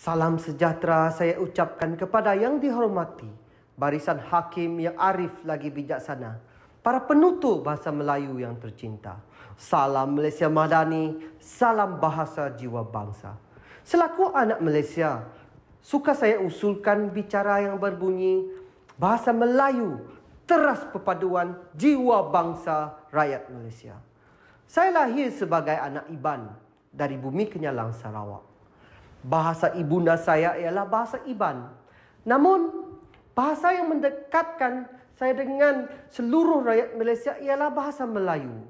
Salam sejahtera saya ucapkan kepada yang dihormati, barisan hakim yang arif lagi bijaksana, para penutur bahasa Melayu yang tercinta. Salam Malaysia Madani, salam bahasa jiwa bangsa. Selaku anak Malaysia, suka saya usulkan bicara yang berbunyi bahasa Melayu teras perpaduan jiwa bangsa rakyat Malaysia. Saya lahir sebagai anak Iban dari bumi Kenyalang Sarawak. Bahasa ibunda saya ialah bahasa Iban. Namun, bahasa yang mendekatkan saya dengan seluruh rakyat Malaysia ialah bahasa Melayu.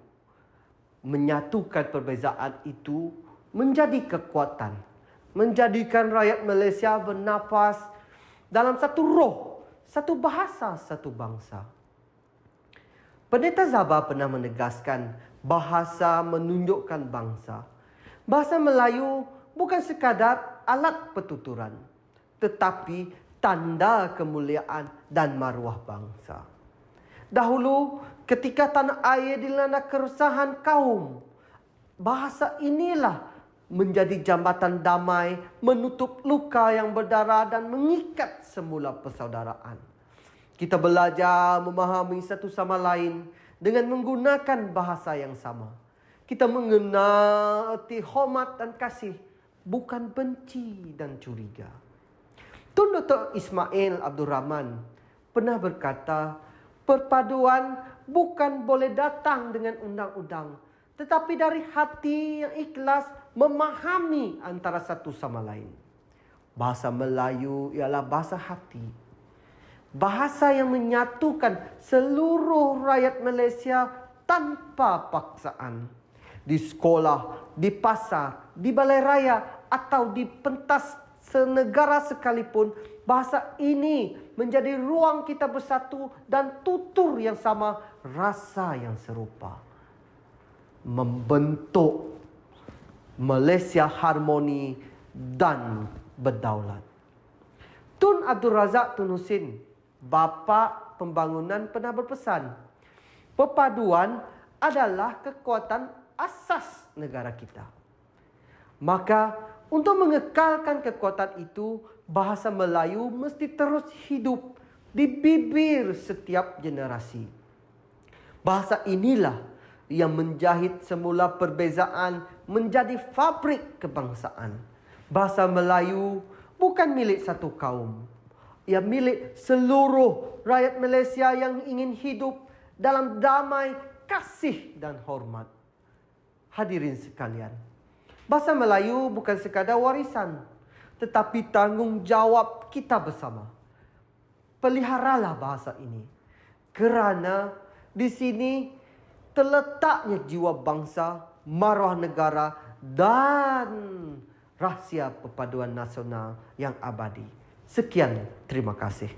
Menyatukan perbezaan itu menjadi kekuatan. Menjadikan rakyat Malaysia bernapas dalam satu roh, satu bahasa, satu bangsa. Pendeta Zaba pernah menegaskan bahasa menunjukkan bangsa. Bahasa Melayu bukan sekadar alat pertuturan, tetapi tanda kemuliaan dan maruah bangsa. Dahulu ketika tanah air dilanda keresahan kaum, bahasa inilah menjadi jambatan damai, menutup luka yang berdarah dan mengikat semula persaudaraan. Kita belajar memahami satu sama lain dengan menggunakan bahasa yang sama. Kita mengenal erti hormat dan kasih, bukan benci dan curiga. Tun Dr. Ismail Abdul Rahman pernah berkata, perpaduan bukan boleh datang dengan undang-undang, tetapi dari hati yang ikhlas memahami antara satu sama lain. Bahasa Melayu ialah bahasa hati. Bahasa yang menyatukan seluruh rakyat Malaysia tanpa paksaan. Di sekolah, di pasar, di balai raya atau di pentas senegara sekalipun, bahasa ini menjadi ruang kita bersatu dan tutur yang sama, rasa yang serupa. Membentuk Malaysia harmoni dan berdaulat. Tun Abdul Razak Tun Husin, bapa pembangunan pernah berpesan, perpaduan adalah kekuatan asas negara kita. Maka untuk mengekalkan kekuatan itu, bahasa Melayu mesti terus hidup di bibir setiap generasi. Bahasa inilah yang menjahit semula perbezaan menjadi fabrik kebangsaan. Bahasa Melayu bukan milik satu kaum. Ia milik seluruh rakyat Malaysia yang ingin hidup dalam damai, kasih dan hormat. Hadirin sekalian, bahasa Melayu bukan sekadar warisan, tetapi tanggungjawab kita bersama. Peliharalah bahasa ini. Kerana di sini terletaknya jiwa bangsa, maruah negara dan rahsia perpaduan nasional yang abadi. Sekian, terima kasih.